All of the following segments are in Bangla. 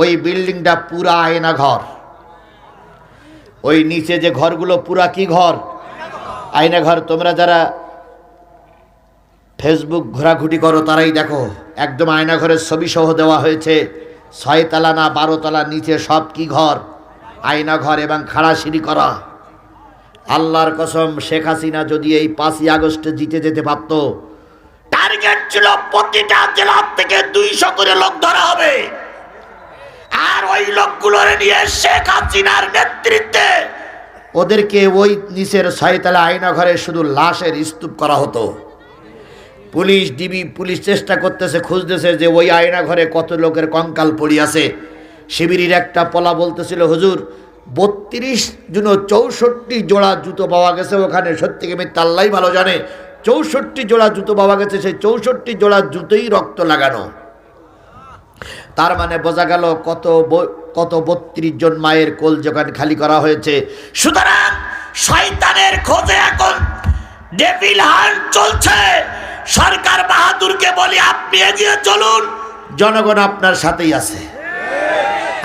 ওই বিল্ডিংটা পুরা আয়না ঘর। ওই নিচে যে ঘরগুলো, পুরা কি ঘর? আয়না ঘর। তোমরা যারা ফেসবুক ঘোরাঘুটি করো, তারাই দেখো, একদম আয়না ঘরের ছবি সহ দেওয়া হয়েছে। ছয়তলা না বারোতলা, নিচে সব কি ঘর? আয়না ঘর এবং খাড়া সিঁড়ি করা। আল্লাহর কসম, শেখ হাসিনা যদি এই পাঁচই আগস্টে জিতে যেতে পারত, টার্গেট ছিল প্রতিটা জেলার থেকে দুইশো করে লোক ধরা হবে। আর ওই লোকগুলোর নিয়ে শেখ হাসিনার নেতৃত্বে ওদেরকে ওই নিচের ছয়তলা আয়না ঘরে শুধু লাশের স্তূপ করা হতো। পুলিশ ডিবি পুলিশ চেষ্টা করতেছে, খুঁজতেছে যে ওই আয়না ঘরে কত লোকের কঙ্কাল পড়িয়াছে শিবিরের একটা পলা বলতেছিল, হুজুর, বত্রিশ জন চৌষট্টি জোড়া জুতো পাওয়া গেছে ওখানে, সত্যিকে মিথ্যা আল্লাহ ভালো জানে। চৌষট্টি জোড়া জুতো পাওয়া গেছে, সেই চৌষট্টি জোড়া জুতোই রক্ত লাগানো। তার মানে বোঝা গেল কত কত বত্রিশ জন মায়ের কোল যোগান খালি করা হয়েছে। সুতরাং শয়তানের খোঁজে এখন ডেভিল হান্ট চলছে। সরকার বাহাদুরকে বলি, আপনি এগিয়ে চলুন। জনগণ আপনার সাথেই আছে।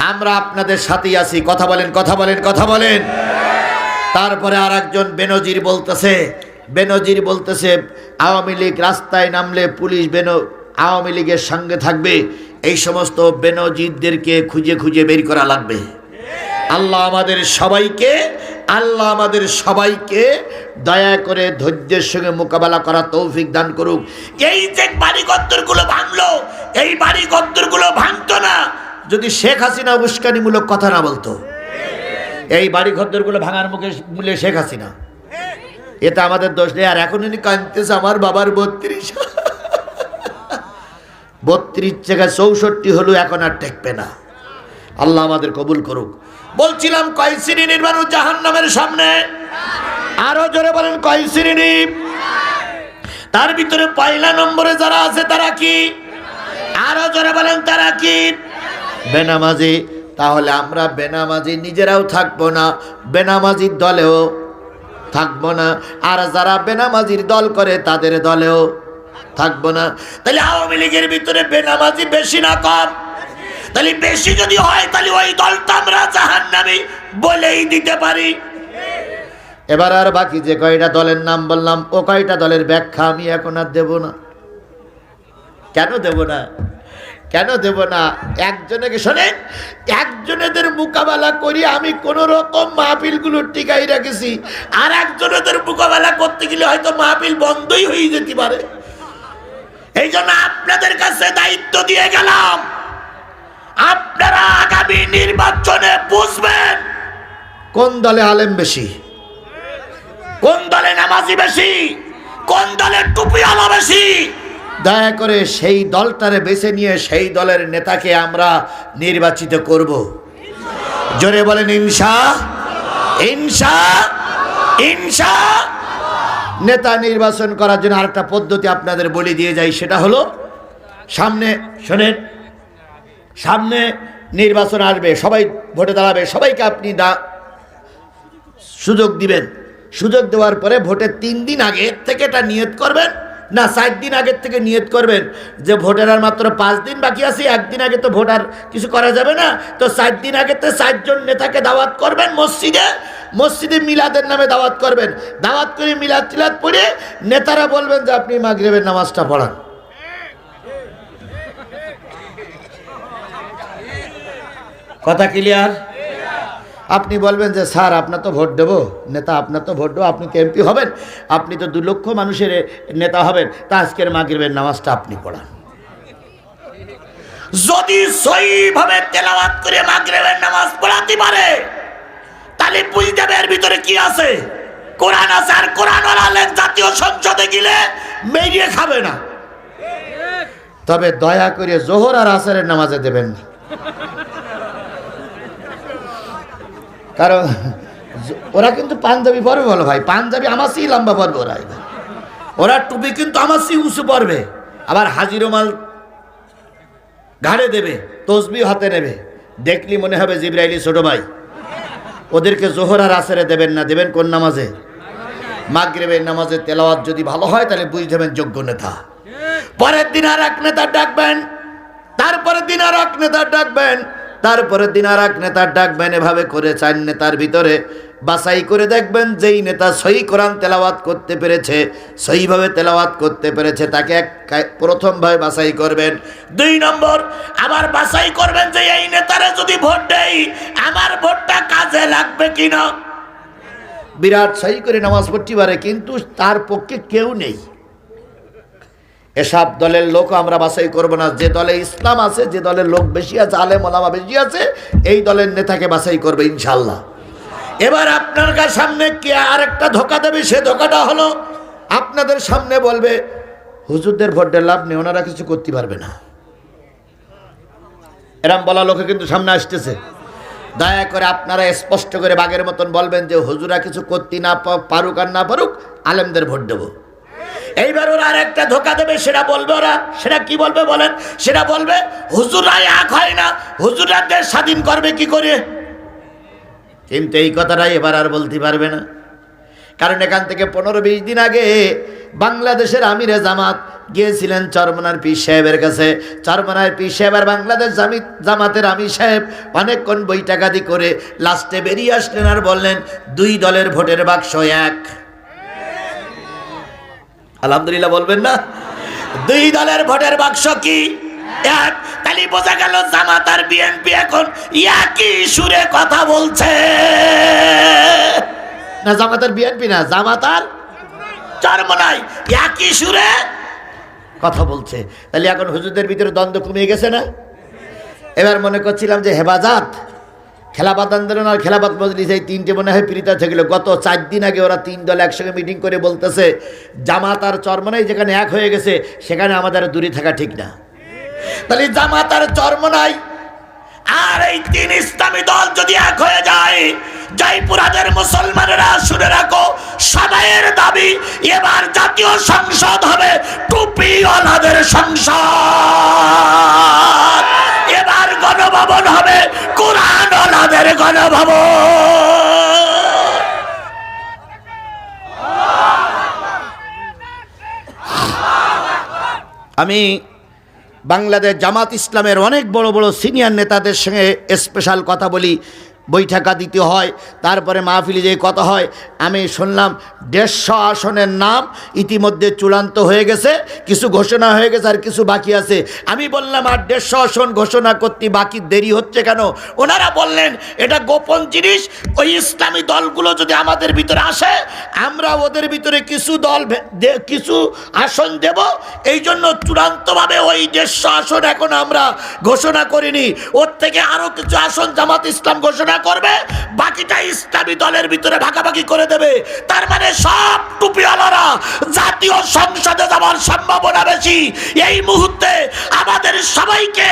আমরা আপনাদের সাথেই আছি। কথা বলেন কথা বলেন কথা বলেন। তারপরে আর একজন বেনজির বলতেছে বেনজির বলতেছে, আওয়ামী লীগ রাস্তায় নামলে পুলিশ বেন আওয়ামী লীগের সঙ্গে থাকবে। এই সমস্ত বেনজিদদেরকে খুঁজে খুঁজে বের করা লাগবে। আল্লাহ আমাদের সবাইকে, আল্লাহ আমাদের সবাইকে দয়া করে ধৈর্যের সঙ্গে মোকাবেলা করা তৌফিক দান করুক। এই যে বাড়ি গুলো ভাঙলো, এই বাড়ি গুলো ভাঙতো না। যদি শেখ হাসিনা উস্কানিমূলক কথা না বলতো, এই বাড়ি গুলো ভাঙার মুখে মূলে শেখ হাসিনা। এটা আমাদের দোষ নেই। আর এখন উনি কাঁদতেছে, আমার বাবার বত্রিশ। বত্রিশ জায়গায় চৌষট্টি হলো এখন আর টেকবে না। আল্লাহ আমাদের কবুল করুক। বলছিলাম, কয় শ্রেণির মানুষ জাহান নামের সামনে? আরও জোরে বলেন, কয় শ্রেণি? তার ভিতরে পয়লা নম্বরে যারা আছে, তারা কি? আরও জোরে বলেন, তারা কি? বেনামাজি। তাহলে আমরা বেনামাজি নিজেরাও থাকব না, বেনামাজির দলেও থাকব না। আর যারা বেনামাজির দল করে, তাদের দলেও থাকব না। তাহলে আওয়ামী লীগের ভিতরে বেনামাজি বেশি না কম? তাহলে বেশি যদি হয়, তাহলে ওই দলটা আমরা জাহান নামে বলেই দিতে পারি। এবার আর বাকি যে কয়টা দলের নাম বললাম, ও কয়টা দলের ব্যাখ্যা আমি এখন আর দেব না। কেন দেব না? কেন দেব না? একজনকে শোনেন? একজনেদের মোকাবেলা করি আমি কোন রকম মাহফিলগুলো টিকাই রেখেছি। আর একজনেদের মোকাবেলা করতে গেলে হয়তো মাহফিল বন্ধই হয়ে যেতে পারে। এই জন্য আপনাদের কাছে দায়িত্ব দিয়ে গেলাম। আপনারা আগামী নির্বাচনে বুঝবেন কোন দলে আলেম বেশি? কোন দলে নামাজি বেশি? কোন দলের টুপি আলা বেশি? দয়া করে সেই দলটারে বেছে নিয়ে সেই দলের নেতাকে আমরা নির্বাচিত করব। জোরে বলেন ইনসা ইনসা ইনসা নেতা নির্বাচন করার জন্য আরেকটা পদ্ধতি আপনাদের বলে দিয়ে যাই, সেটা হলো সামনে শোনেন, সামনে নির্বাচন আসবে, সবাই ভোটে দাঁড়াবে, সবাইকে আপনি দা সুযোগ দিবেন। সুযোগ দেওয়ার পরে ভোটের তিন দিন আগে থেকে এটা নিয়ত করবেন না চার দিন আগের থেকে নিয়ত করবেন? যে ভোটের আর মাত্র পাঁচ দিন বাকি আছে, একদিন আগে তো ভোট আর কিছু করা যাবে না, তো চার দিন আগে তো চারজন নেতাকে দাওয়াত করবেন মসজিদে মসজিদে মিলাদের নামে দাওয়াত করবেন। দাওয়াত করে মিলাদ টিলাদ পড়ে নেতারা বলবেন যে আপনি মাগরেবের নামাজটা পড়ান। কথা ক্লিয়ার? আপনি বলবেন যে, স্যার, আপনার তো ভোট দেবো। নেতা, আপনার তো ভোট দেবো। আপনি তো এমপি হবেন? আপনি তো দু লক্ষ মানুষের নেতা হবেন। তা আজকের মাগরিবের নামাজটা আপনি পড়ান। যদি সহিভাবে তেলাওয়াত করে মাগরিবের নামাজ পড়াতে পারে বুঝ এর ভিতরে কি আছে? কোরআন আছে আর কোরআন আলেন জাতীয় সংসদে গেলে মেরিয়ে খাবে না। তবে দয়া করে জোহর আর আসরের নামাজে দেবেন না। কারণ ওরা কিন্তু পাঞ্জাবি পরবে বলো ভাই, পাঞ্জাবি আমার সেই লম্বা পরবে ওরা এবার। ওরা টুপি কিন্তু আমার সেই উঁচু পরবে, আবার হাজিরো মাল ঘাড়ে দেবে তসবি হাতে নেবে। দেখলি মনে হবে জিব্রাইলি ছোট ভাই। ওদেরকে জোহর আর আসরে দেবেন না। দেবেন কোন নামাজে? মাগরেবের নামাজে তেলাওয়াত যদি ভালো হয়, তাহলে বুঝে যাবেন যোগ্য নেতা। পরের দিন আর এক নেতা ডাকবেন। তারপরের দিন আর এক নেতা ডাকবেন। তারপরের দিন আর এক নেতার ডাকবেন এভাবে করে চার নেতার ভিতরে বাছাই করে দেখবেন, যেই নেতা সহি কোরআন তেলাওয়াত করতে পেরেছে সইভাবে তেলাওয়াত করতে পেরেছে, তাকে এক প্রথমভাবে বাছাই করবেন। দুই নম্বর, আবার বাছাই করবেন যে এই নেতারে যদি ভোট দেই, আমার ভোটটা কাজে লাগবে কিনা? বিরাট সই করে নামাজ পড়তে পারে, কিন্তু তার পক্ষে কেউ নেই। এসব দলের লোক আমরা বাছাই করব না। যে দলে ইসলাম আছে, যে দলের লোক বেশি আছে, আলেম ওলামা বেশি আছে, এই দলের নেতাকে বাছাই করবে ইনশাল্লাহ এবার আপনার সামনে কে আরেকটা ধোকা দেবে? সে ধোকাটা হলো আপনাদের সামনে বলবে, হুজুরদের ভোটের লাভ নেই, ওনারা কিছু করতে পারবে না। এরম বলা লোকে কিন্তু সামনে আসতেছে। দয়া করে আপনারা স্পষ্ট করে বাঘের মতন বলবেন যে, হুজুরা কিছু করতে না পারুক আর না পারুক, আলেমদের ভোট দেবো। এইবার ওরা আর একটা ধোকা দেবে, সেটা বলবে ওরা। সেটা কি বলবে বলেন? সেটা বলবে হুজুরাই এক হয় না হুজুরা দেশ স্বাধীন করবে কি করে? কিন্তু এই কথাটাই এবার আর বলতে পারবে না। কারণ এখান থেকে পনেরো বিশ দিন আগে বাংলাদেশের আমিরে জামাত গিয়েছিলেন চরমনার পীর সাহেবের কাছে। চরমনার পীর সাহেব আর বাংলাদেশ জামি জামাতের আমির সাহেব অনেকক্ষণ বৈটাকাদি করে লাস্টে বেরিয়ে আসলেন আর বললেন, দুই দলের ভোটের বাক্স এক। আলহামদুলিল্লাহ বলবেন না? দুই দলের ভোটের বাক্স কি? এক। তাহলে বোঝা গেল জামাত আর বিএনপি এখন একই সুরে কথা বলছে। না জামাতার বিএনপি না, জামাত জামাতার চরমনাই একই সুরে কথা বলছে। তাহলে এখন হুজুরদের ভিতরে দ্বন্দ্ব কমে গেছে না? এবার মনে করছিলাম যে হেফাজত খেলাপাত আন্দোলন আর খেলাপাত মজলিস এই তিনটে মনে হয় পীড়িত থেকেছিল গত চার দিন আগে ওরা তিন দল একসঙ্গে মিটিং করে বলতেছে, জামাত আর চরমনাই যেখানে এক হয়ে গেছে, সেখানে আমাদের দূরে থাকা ঠিক না। তাহলে জামাত আর চরমনাই, আর এই তিন ইসলামী দল যদি এক হয়ে যায়, জয়পুরাদের মুসলমানেরা শুনে রাখো, সবাইয়ের দাবি, এবার জাতীয় সংসদ হবে টুপি টুপিওয়ালাদের সংসদ। এবার গণভবন হবে কোরআনওয়ালাদের গণভবন। আমি বাংলাদেশ জামাত ইসলামের অনেক বড় বড় সিনিয়র নেতাদের সঙ্গে স্পেশাল কথা বলি। বৈঠাকা দিতে হয়, তারপরে মাহফিলে যে কথা হয়। আমি শুনলাম দেড়শো আসনের নাম ইতিমধ্যে চূড়ান্ত হয়ে গেছে, কিছু ঘোষণা হয়ে গেছে আর কিছু বাকি আছে। আমি বললাম, আর দেড়শো আসন ঘোষণা করতে বাকি দেরি হচ্ছে কেন? ওনারা বললেন, এটা গোপন জিনিস, ওই ইসলামী দলগুলো যদি আমাদের ভিতরে আসে, আমরা ওদের ভিতরে কিছু দল কিছু আসন দেব। এই জন্য চূড়ান্তভাবে ওই দেড়শো আসন এখন আমরা ঘোষণা করিনি। ওর থেকে আরও কিছু আসন জামাত ইসলাম ঘোষণা করবে, বাকিটা ইসলামী দলের ভিতরে ভাগাভাগি করে দেবে। তার মানে সব টুপিওয়ালারা জাতীয় সংসদে যাওয়ার সম্ভাবনা বেশি। এই মুহূর্তে আমাদের সবাইকে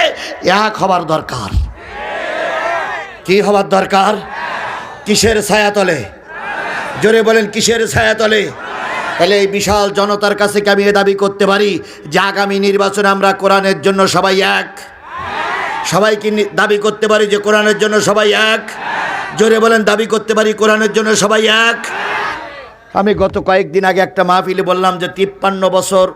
এক হবার দরকার। কি হবার দরকার? কিসের ছায়াতলে? জোরে বলেন, কিসের ছায়াতলে? তাহলে এই বিশাল জনতার কাছে আমি এ দাবি করতে পারি যে আগামী নির্বাচনে আমরা কোরআনের জন্য সবাই এক? সবাই কি দাবি করতে পারি যে কোরআনের জন্য সবাই এক। জোরে বলেন, দাবি করতে পারি কোরআনের জন্য সবাই এক। আমি গত কয়েকদিন আগে একটা মাহফিলে বললাম যে তিপ্পান্ন বছর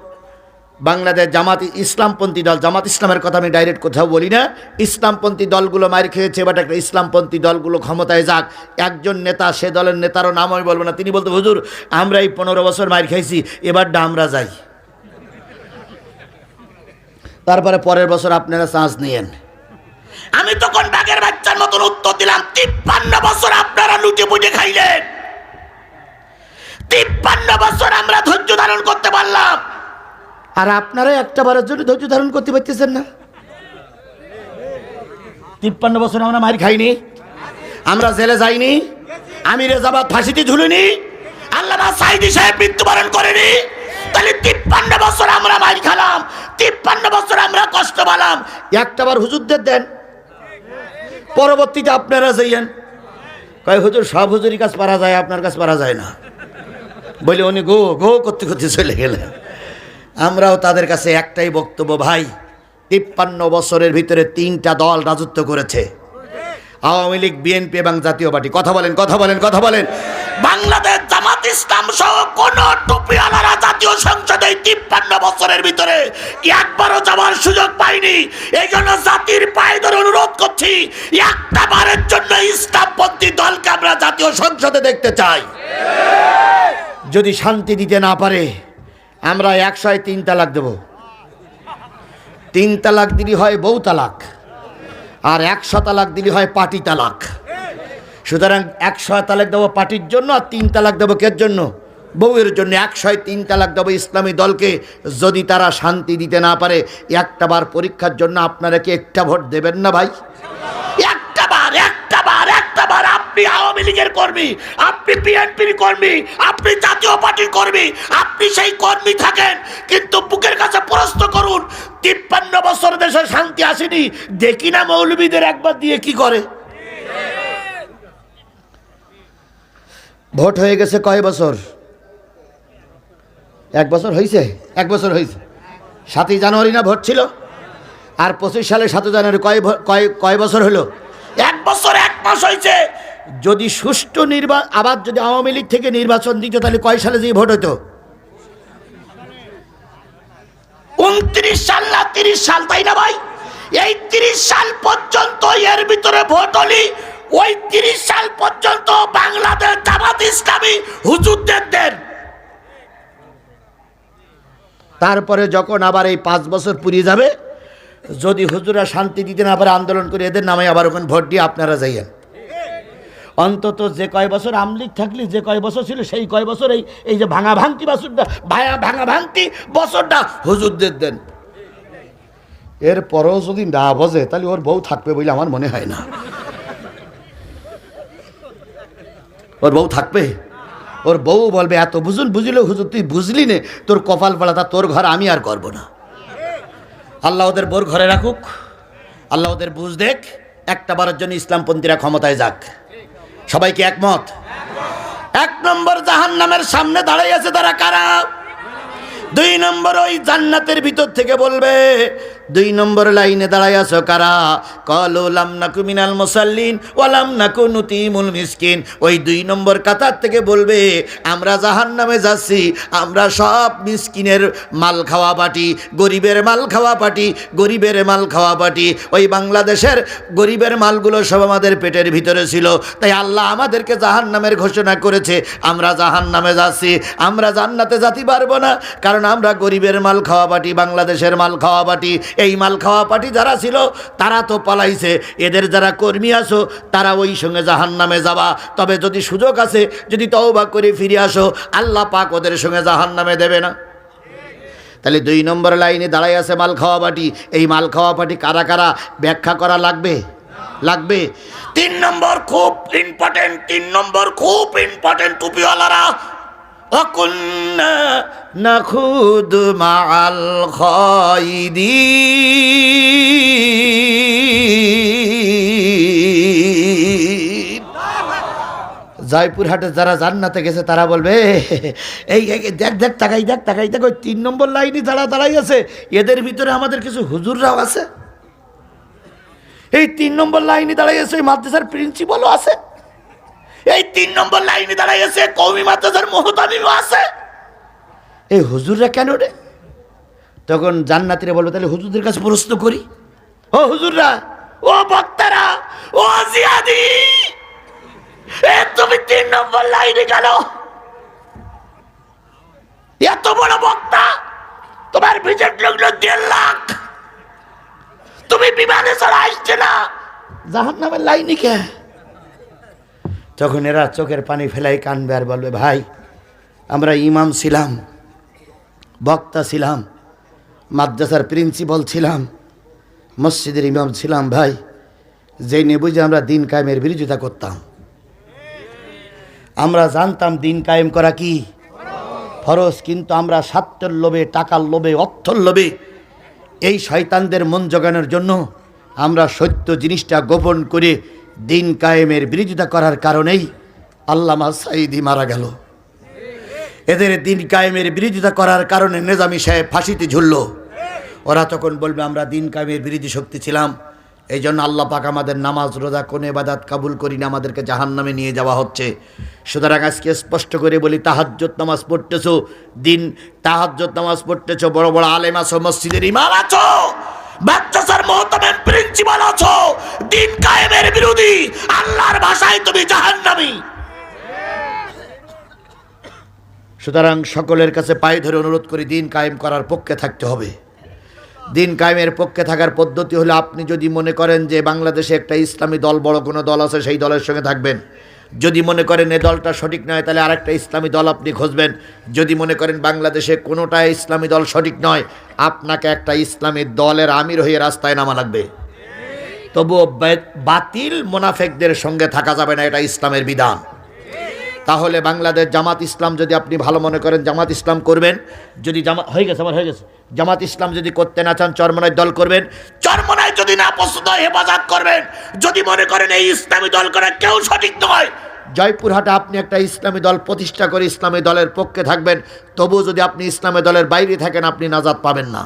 বাংলাদেশ জামাত ইসলামপন্থী দল, জামাত ইসলামের কথা আমি ডাইরেক্ট কোথাও বলি না। ইসলামপন্থী দলগুলো মার খেয়েছে বাট একটা ইসলামপন্থী দলগুলো ক্ষমতায় যাক। একজন নেতা, সে দলের নেতারও নাম আমি বলব না। তিনি বলতে, হুজুর আমরা এই পনেরো বছর মার খাইছি এবারটা আমরা যাই। তারপরে পরের বছর আপনারা চান্স নিয়েন। আমি তখন বাঘের বাচ্চার মতন উত্তর দিলাম? তিপ্পান্ন বছর আপনারা লুটে পুটে খাইলেন। তিপ্পান্ন বছর আমরা ধৈর্য ধারণ করতে পারলাম। আর আপনারা একটা বারের জন্য ধৈর্য ধারণ করতে পারতেছেন না। তিপ্পান্ন বছর আমরা মার খাইনি। আমরা জেলে যাইনি। আমি রেজাবাদ ফাঁসিতে ঝুলিনি। আল্লাহ সাইদি সাহেব মৃত্যুবরণ করেনি। তাহলে তিপ্পান্ন বছর আমরা মার খালাম। তিপ্পান্ন বছর আমরা কষ্ট পেলাম। একটা বার হুজুরদের দেন। পরবর্তীতে আপনারা যাইয়েন। কয়, হুজুর, সব হুজুরি কাজ পারা যায়, আপনার কাছে পারা যায় না? বলে উনি, গো গো, করতে করতে চলে গেলেন। আমরাও তাদের কাছে একটাই বক্তব্য, ভাই, তিপ্পান্ন বছরের ভিতরে তিনটা দল রাজত্ব করেছে। আওয়ামী লীগ বিএনপি এবং জাতীয় পার্টি। কথা বলেন কথা বলেন কথা বলেন। বাংলাদেশ জামাত ইসলাম সহ কোন টুপিওয়ালারা জাতীয় সংসদে তিপ্পান্ন বছরের ভিতরে একবারও যাওয়ার সুযোগ পাইনি এই জন্য জাতির পায়ে ধরে অনুরোধ করছি একটা বারের জন্য ইসলামপন্থী দলকে আমরা জাতীয় সংসদে দেখতে চাই। যদি শান্তি দিতে না পারে আমরা একশো তিন তালাক দেব। তিন তালাক দিলি হয় বউ তালাক। আর একশো তালাক দিলে হয় পাটি তালাক। সুতরাং একশো তালাক দেবো পার্টির জন্য আর তিন তালাক দেবো কের জন্য? বউয়ের জন্য। একশোয় তিন তালাক দেবো ইসলামী দলকে। যদি তারা শান্তি দিতে না পারে, একটাবার পরীক্ষার জন্য আপনারা কি একটা ভোট দেবেন না ভাই? একটা বার একটা বার একটা বার আপনি আওয়ামী লীগের কর্মী, আপনি বিএনপির কর্মী, আপনি জাতীয় পার্টির কর্মী, আপনি সেই কর্মী থাকেন, কিন্তু বুকের কাছে প্রশ্ন করুন, তিপ্পান্ন বছর দেশে শান্তি আসেনি, দেখি না মৌলবীদের একবার দিয়ে কি করে। ভোট হয়ে গেছে কয় বছর? এক বছর হয়েছে এক বছর হয়েছে সাতই জানুয়ারি না ভোট ছিল? আর পঁচিশ সালে সাতই জানুয়ারি কয় কয় কয় বছর হলো? এক বছর এক মাস হয়েছে যদি সুষ্ঠু নির্বাচন আবার যদি আওয়ামী লীগ থেকে নির্বাচন দিত তাহলে কয় সালে যে ভোট হতো উনত্রিশ সাল না তিরিশ সাল তাই না ভাই? এই তিরিশ সাল পর্যন্ত এর ভিতরে ভোট হলি ওই তিরিশ সাল পর্যন্ত বাংলাদেশ জামাত ইসলামী হুজুরদের দেন তারপরে যখন আবার এই পাঁচ বছর পুরিয়ে যাবে যদি হুজুরা শান্তি দিতে না পারে আন্দোলন করে এদের নামে আবার ওখানে ভোট দিয়ে আপনারা যাইয়েন। অন্তত যে কয় বছর আমলিগ থাকলে যে কয় বছর ছিল, সেই কয় বছর এই এই যে ভাঙা ভাঙতি বছরটা ভাঙা ভাঙা ভাঙতি বছরটা হুজুরদের দেন। এর পরেও যদি না বোঝে, তাহলে ওর বউ থাকবে বলে আমার মনে হয় না। ওর বউ থাকবে? ওর বউ বলবে, এত বুঝুন বুঝলে হুজুর, তুই বুঝলি নে, তোর কপাল পাড়াটা তোর ঘর আমি আর করব না। আল্লাহ ওদের বোর ঘরে রাখুক। আল্লাহ ওদের বুঝ দেখ একটা বারের জন্য ইসলামপন্থীরা ক্ষমতায় যাক। সবাইকে একমত? এক নম্বর জাহান নামের সামনে দাঁড়াই আছে তারা কারা? দুই নম্বর ওই জান্নাতের ভিতর থেকে বলবে দুই নম্বর লাইনে দাঁড়াই আছো কারা? কলো লাম নাকু মিনাল মুসাল্লিন ওয়ালাম নাকু নুতিমুল মিসকিন। ওই দুই নম্বর কাতার থেকে বলবে, আমরা জাহান নামে যাচ্ছি, আমরা সব মিসকিনের মাল খাওয়া পাটি গরিবের মাল খাওয়া পাটি গরিবের মাল খাওয়া পাটি ওই বাংলাদেশের গরিবের মালগুলো সব আমাদের পেটের ভিতরে ছিল। তাই আল্লাহ আমাদেরকে জাহান নামের ঘোষণা করেছে, আমরা জাহান নামে যাচ্ছি, আমরা জান্নাতে যাতে পারব না, কারণ আমরা গরিবের মাল খাওয়া পাটি বাংলাদেশের মাল খাওয়া পাটি এই মাল খাওয়া পাটি যারা ছিল, তারা তো পালাইছে। এদের যারা কর্মী আছো, তারা ওই সঙ্গে জাহান নামে যাবা। তবে যদি সুযোগ আছে, যদি তওবা করে ফিরে আসো, আল্লাহ পাক ওদের সঙ্গে জাহান নামে দেবে না। তাহলে দুই নম্বর লাইনে দাঁড়াই আছে মাল খাওয়া পাটি এই মাল খাওয়া পাটি কারা কারা? ব্যাখ্যা করা লাগবে? লাগবে। তিন নম্বর খুব ইম্পর্টেন্ট তিন নম্বর খুব ইম্পর্টেন্ট টুপিওয়ালারা। অকুন্না নাখুদ মাল খয়দি জয়পুরহাটে যারা জান্নাতে গেছে, তারা বলবে, এই দেখ দেখ, তাকাই দেখ তাকাই, দেখ, ওই তিন নম্বর লাইনই যারা দাঁড়াই আছে এদের ভিতরে আমাদের কিছু হুজুররাও আছে? এই তিন নম্বর লাইনে দাঁড়াই আছে ওই মাদ্রাসার প্রিন্সিপালও আছে। এই তিন নম্বর লাইনে দাঁড়াই আছে কৌমি মাদ্রাসার মোহতামিমও আছে। এই হুজুররা কেন রে? তখন জান্নাতিরা বলবে, তাহলে হুজুরদের কাছে প্রশ্ন করি। ও হুজুররা, ও বক্তারা, ও জিয়াদি, এ তুমি তিন নম্বর লাইনে গেল এত বড় বক্তা, তোমার ভিজিট লাগল দেড় লাখ। তুমি বিমানে ছাড়া আসছে না। জাহান নামের লাইনে কে? তখন এরা চোখের পানি ফেলাই কানবে আর বলবে, ভাই, আমরা ইমাম ছিলাম, বক্তা ছিলাম, মাদ্রাসার প্রিন্সিপাল ছিলাম, মসজিদের ইমাম ছিলাম, ভাই। যেই নেই বুঝে আমরা দিন কায়েমের বিরোধিতা করতাম। আমরা জানতাম দিন কায়েম করা কি? ফরজ, কিন্তু আমরা স্বার্থের লোভে, টাকার লোভে, অর্থর লোভে এই শয়তানদের মন জোগানোর জন্য আমরা সত্য জিনিসটা গোপন করে দিন কায়েমের বিরোধিতা করার কারণেই আল্লামা সাইদি মারা গেল। এদের দিন কায়েমের বিরোধিতা করার কারণে নেজামি সাহেব ফাঁসিতে ঝুলল। ওরা তখন বলবে, আমরা দিন কায়েমের বিরোধী শক্তি ছিলাম। এই জন্য আল্লাহ পাক আমাদের নামাজ, রোজা, কোন এবাদাত কাবুল করি না, আমাদেরকে জাহান নামে নিয়ে যাওয়া হচ্ছে। সুতরাং আজকে স্পষ্ট করে বলি তাহাজ্জত নামাজ পড়তেছো, দিন তাহাজ্জত নামাজ পড়তেছো, বড় বড় আলেম আছো, মসজিদের ইমাম আছো। মাদ্রাসার মহতামের প্রিন্সিপাল আছো। দিন কায়েমের বিরোধী। আল্লাহর ভাষায় তুমি জাহান্নামী। সুতরাং সকলের কাছে পায়ে ধরে অনুরোধ করি, দিন কায়েম করার পক্ষে থাকতে হবে। দিন কায়েমের পক্ষে থাকার পদ্ধতি হলো, আপনি যদি মনে করেন যে বাংলাদেশে একটা ইসলামী দল, বড় কোনো দল আছে, সেই দলের সঙ্গে থাকবেন। যদি মনে করেন এ দলটা সঠিক নয়, তাহলে আরেকটা ইসলামী দল আপনি খুঁজবেন। যদি মনে করেন বাংলাদেশে কোনোটা ইসলামী দল সঠিক নয়, আপনাকে একটা ইসলামী দলের আমির হয়ে রাস্তায় নামা লাগবে। তবুও বাতিল মোনাফেকদের সঙ্গে থাকা যাবে না, এটা ইসলামের বিধান। তাহলে বাংলাদেশ জামাত ইসলাম যদি আপনি ভালো মনে করেন জামাত ইসলাম করবেন। যদি জামা হয়ে গেছে, আমার হয়ে গেছে। জামাত ইসলাম যদি করতে না চান, চরমনায় দল করবেন। চরমনায় যদি না পছন্দ হেফাজত করবেন। যদি মনে করেন এই ইসলামী দল করা কেউ সঠিক নয়, জয়পুরহাটে আপনি একটা ইসলামী দল প্রতিষ্ঠা করে ইসলামী দলের পক্ষে থাকবেন। তবুও যদি আপনি ইসলামী দলের বাইরে থাকেন, আপনি নাজাদ পাবেন না।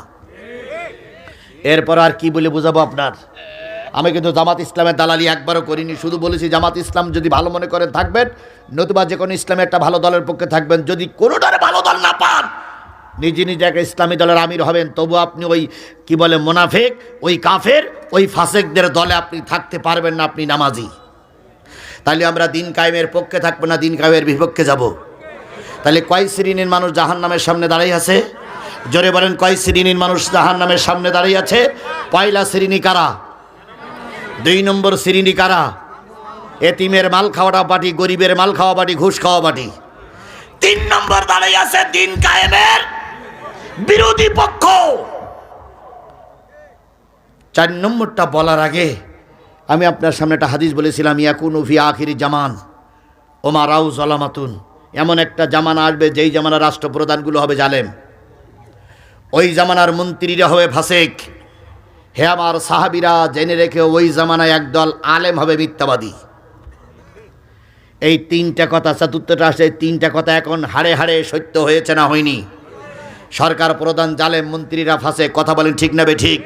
এরপর আর কি বলে বোঝাবো আপনার? আমি কিন্তু জামাত ইসলামের দালালি একবারও করিনি, শুধু বলেছি জামাত ইসলাম যদি ভালো মনে করেন থাকবেন, নতুবা যে কোনো ইসলামের একটা ভালো দলের পক্ষে থাকবেন, যদি কোনোটারে ভালো দল না পান, নিজে নিজে একটা ইসলামী দলের আমির হবেন, তবু আপনি ওই, কি বলে, মোনাফেক, ওই কাফের, ওই ফাসেকদের দলে আপনি থাকতে পারবেন না আপনি নামাজি। তাহলে আমরা দিন কায়েমের পক্ষে থাকব না দিন কায়েমের বিপক্ষে যাব? তাহলে কয় শ্রেণির মানুষ জাহান নামের সামনে দাঁড়িয়ে আছে? জোরে বলেন, কয় শ্রেণির মানুষ জাহান নামের সামনে দাঁড়িয়ে আছে? পয়লা শ্রেণি কারা? দুই নম্বর শ্রেণি কারা? এতিমের মাল খাওয়াটা পাটি গরিবের মাল খাওয়া পাটি ঘুষ খাওয়া পাটি তিন নম্বর দাঁড়িয়ে আছে দিন কায়েমের বিরোধী পক্ষ। চার নম্বরটা বলার আগে আমি আপনার সামনে একটা হাদিস বলেছিলাম, ইয়াকুন উফি আখিরি জামান, ওমা রাউ জলামাতুন। এমন একটা জামানা আসবে, যেই জামানা রাষ্ট্রপ্রধানগুলো হবে জালেম। ওই জামানার মন্ত্রীরা হবে ফাসেক। হে আমার সাহাবিরা, জেনে রেখে ওই জামানায় একদল আলেম হবে মিথ্যাবাদী। এই তিনটা কথা, চতুর্থটা আসে, তিনটা কথা এখন হাড়ে হাড়ে সত্য হয়েছে না হয়নি। সরকার প্রধান জালেম মন্ত্রীরা ফাঁসে কথা বলেন, ঠিক না ঠিক?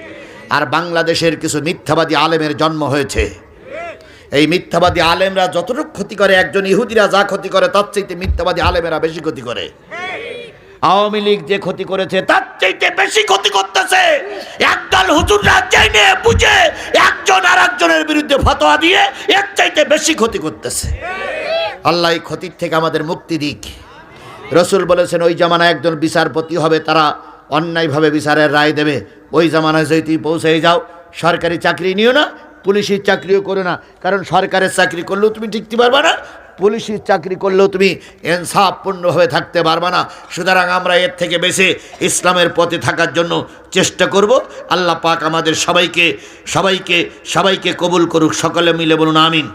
আর বাংলাদেশের কিছু মিথ্যাবাদী আলেমের জন্ম হয়েছে। এই মিথ্যাবাদী আলেমরা যতটুকু ক্ষতি করে, একজন ইহুদিরা যা ক্ষতি করে, তার চাইতে মিথ্যাবাদী আলেমেরা বেশি ক্ষতি করে। আওয়ামী লীগ যে ক্ষতি করেছে, তার চাইতে বেশি ক্ষতি করতেছে। একদল হুজুররা জেনে বুঝে একজন আর একজনের বিরুদ্ধে ফতোয়া দিয়ে এর চাইতে বেশি ক্ষতি করতেছে। আল্লাহ এই ক্ষতির থেকে আমাদের মুক্তি দিক। রসুল বলেছেন, ওই জামানায় একজন বিচারপতি হবে, তারা অন্যায়ভাবে বিচারের রায় দেবে। ওই জামানায় যদি পৌঁছে যাও, সরকারি চাকরি নিও না, পুলিশের চাকরিও করো না। কারণ সরকারের চাকরি করলেও তুমি টিকতে পারবে না পুলিশের চাকরি করলেও তুমি ইনসাফপূর্ণভাবে থাকতে পারবে না। সুতরাং আমরা এর থেকে বেশি ইসলামের পথে থাকার জন্য চেষ্টা করব। আল্লাহ পাক আমাদের সবাইকে সবাইকে সবাইকে কবুল করুক। সকলে মিলে বলুন, আমিন।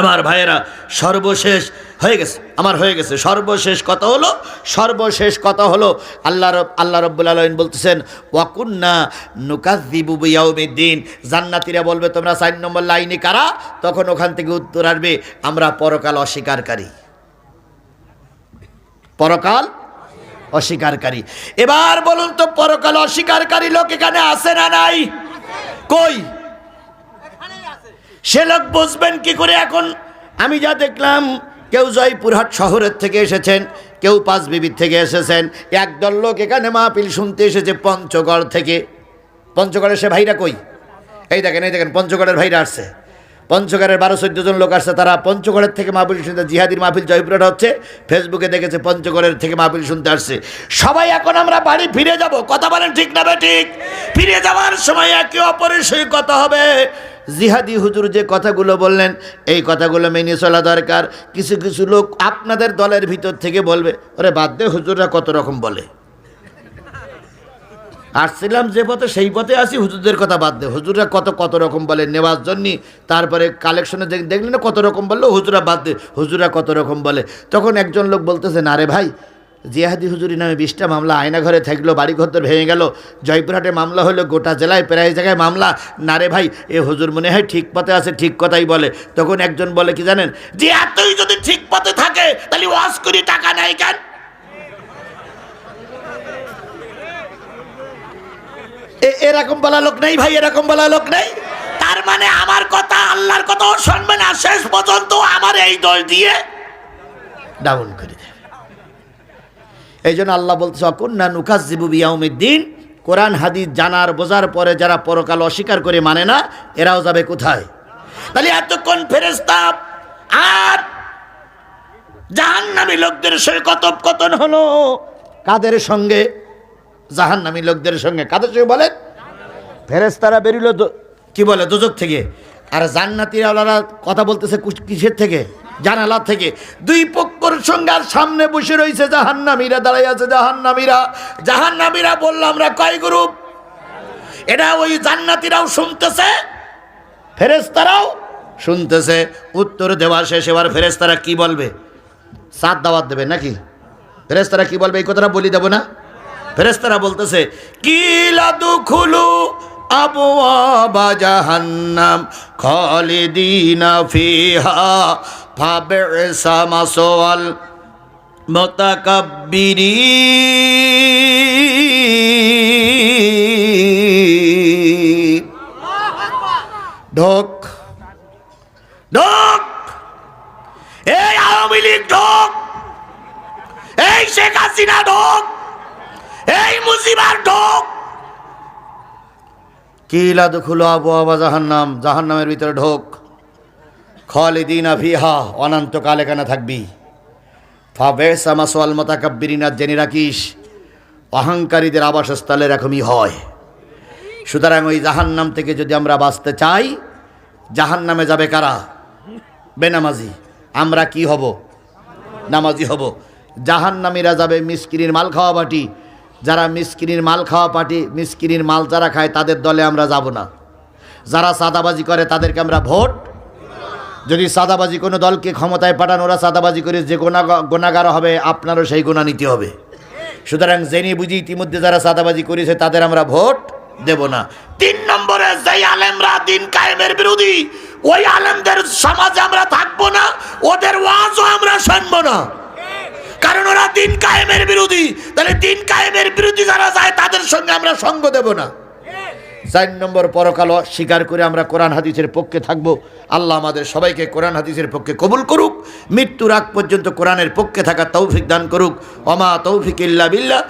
আমার ভাইয়েরা, সর্বশেষ হয়ে গেছে আমার হয়ে গেছে। সর্বশেষ কথা হলো সর্বশেষ কথা হলো আল্লাহ রব আল্লাহ রব্বুল আলমিন বলতেছেন ওয়াকুন্না নুকাজিবু বিয়াউমিদ্দিন। জান্নাতীরা বলবে তোমরা চার নম্বর লাইনে কারা? তখন ওখান থেকে উত্তর আসবে আমরা পরকাল অস্বীকারকারী পরকাল অস্বীকারকারী এবার বলুন তো পরকাল অস্বীকারকারী লোক এখানে আছে না নাই? কই? সে লোক বুঝবেন কি করে এখন? আমি যা দেখলাম কেউ জয়পুরহাট শহরের থেকে এসেছেন, কেউ পাঁচ বিবির থেকে এসেছেন। একদল লোক এখানে মাহফিল শুনতে এসেছে পঞ্চগড় থেকে। পঞ্চগড়ের সে ভাইরা কই? এই দেখেন এই দেখেন, পঞ্চগড়ের ভাইরা আসছে। পঞ্চগড়ের বারো চোদ্দ জন লোক আসছে, তারা পঞ্চগড়ের থেকে মাহফিল শুনতে জিহাদির মাহফিল জয়পুরহাট হচ্ছে, ফেসবুকে দেখেছে পঞ্চগড়ের থেকে মাহফিল শুনতে আসছে। সবাই এখন আমরা বাড়ি ফিরে যাব, কথা বলেন ঠিক না ঠিক? ফিরে যাওয়ার সময় একে অপরের সঙ্গে কথা হবে। জিহাদি হুজুর যে কথাগুলো বললেন, এই কথাগুলো মেনে চলা দরকার। কিছু কিছু লোক আপনাদের দলের ভিতর থেকে বলবে, ওরে বাদ দে, হুজুররা কত রকম বলে। আসছিলাম যে পথে, সেই পথে আসি, হুজুরদের কথা বাদ দে। হুজুররা কত কত রকম বলে নেওয়ার জন্যে তারপরে কালেকশনে দেখলেন কত রকম বলল? হুজুরা বাদ দে হুজুরা কত রকম বলে। তখন একজন লোক বলতেছে, না রে ভাই জিয়াহাদি হুজুরি নামে বিশটা মামলা আয়না ঘরে থাকল বাড়ি ঘর ভেঙে গেল। জয়পুরহাটে মামলা হলো, গোটা জেলায় প্রায় জায়গায় মামলা। না রে ভাই, এ হুজুর মনে হয় ঠিক পথে আছে, ঠিক কথাই বলে। তখন একজন বলে কি জানেন? যে এতই যদি ঠিক পথে থাকে, তাহলে ওয়াশ করি, টাকা নেয় কেন? এরকম বলা লোক নেই ভাই, এরকম বলা লোক নেই। তার মানে আমার কথা, আল্লাহর কথাও শুনবে না, শেষ পর্যন্ত আমার এই দল দিয়ে ডাউন করে দেবে এই জন্য আল্লাহ বলতেছে অকন্যা নুকাজিবু বিয়াউমিদ্দিন। কোরআন, হাদিস জানার, বোঝার পরে যারা পরকাল অস্বীকার করে মানে না, এরাও যাবে কোথায়? তাহলে এতক্ষণ ফেরেস্তা আর জাহান্নামী লোকদের সঙ্গে কথোপকথন হলো। কাদের সঙ্গে? জাহান্নামী লোকদের সঙ্গে। কাদের সঙ্গে বলেন? ফেরেস্তারা বেরিল কি বলে, দুজক থেকে। আর জান্নাতিরা কথা বলতেছে কিসের থেকে? জানালা থেকে দুই পক্ষর আর সামনে বসে রয়েছে জাহান্নামীরা দাঁড়াই আছে জাহান্নামীরা। জাহান্নামীরা বললাম আমরা কয় গ্রুপ? এটা ওই জান্নাতিরাও শুনতেছে ফেরেস্তারাও শুনতেছে। উত্তর দেওয়া শেষ, এবার ফেরেস্তারা কি বলবে? সাত দাওয়াত দেবে নাকি? ফেরেস্তারা কি বলবে? এই কথাটা বলি দেবো না। ফেরেস্তারা বলতেছে কি কিলা দুখুলু আবওয়াবা জাহান্নাম খালিদিনা ফিহা ফাবিসা মাসওয়াল ঢোক ঢোক এই আওয়ামী লীগ ঢোক এই শেখ হাসিনা ঢোক এই মুজিবার ঢোক কিলা দুখুলো আবু আবা জাহান্নাম জাহান্নামের ভিতরে ঢোক খালিদিন ফিহা, অনন্তকাল এখানে থাকবি? ফাবেসা মাসওয়াল মোতাকাব্বিরিনা, জেনে রাখিস, অহংকারীদের আবাসস্থল এরকমই হয়। সুতরাং ওই জাহান্নাম থেকে যদি আমরা বাঁচতে চাই, জাহান্নামে যাবে কারা? বেনামাজি। আমরা কি হব? নামাজি হব। জাহান্নামীরা যাবে মিসকিনির মাল খাওয়া পাটি যারা মিসকিনির মাল খাওয়া পাটি মিসকিনির মাল যারা খায়, তাদের দলে আমরা যাব না। যারা সাদাবাজি করে, তাদেরকে আমরা ভোট যদি সাদাবাজি কোনো দলকে ক্ষমতায় পাঠান, ওরা সাদাবাজি করে যে গোনা গোনাগার হবে, আপনারও সেই গোনা নিতে হবে। সুতরাং জেনে বুঝি ইতিমধ্যে যারা সাদাবাজি করেছে, তাদের আমরা ভোট দেব না। তিন নম্বরে, যেই আলেমরা দিন কায়েমের বিরোধী, ওই আলেমদের সমাজে আমরা থাকব না, ওদের ওয়াজও আমরা শুনব না। কারণ ওরা দিন কায়েমের বিরোধী, তাহলে দিন কায়েমের বিরোধী যারা যায়, তাদের সঙ্গে আমরা সঙ্গ দেব না। চার নম্বর পরকাল স্বীকার করে আমরা কোরআন হাদিসের পক্ষে থাকব। আল্লাহ আমাদের সবাইকে কোরআন হাদিসের পক্ষে কবুল করুক, মৃত্যুর আগ পর্যন্ত কোরআনের পক্ষে থাকা তৌফিক দান করুক। অমা তৌফিক ইল্লা বিল্লাহ।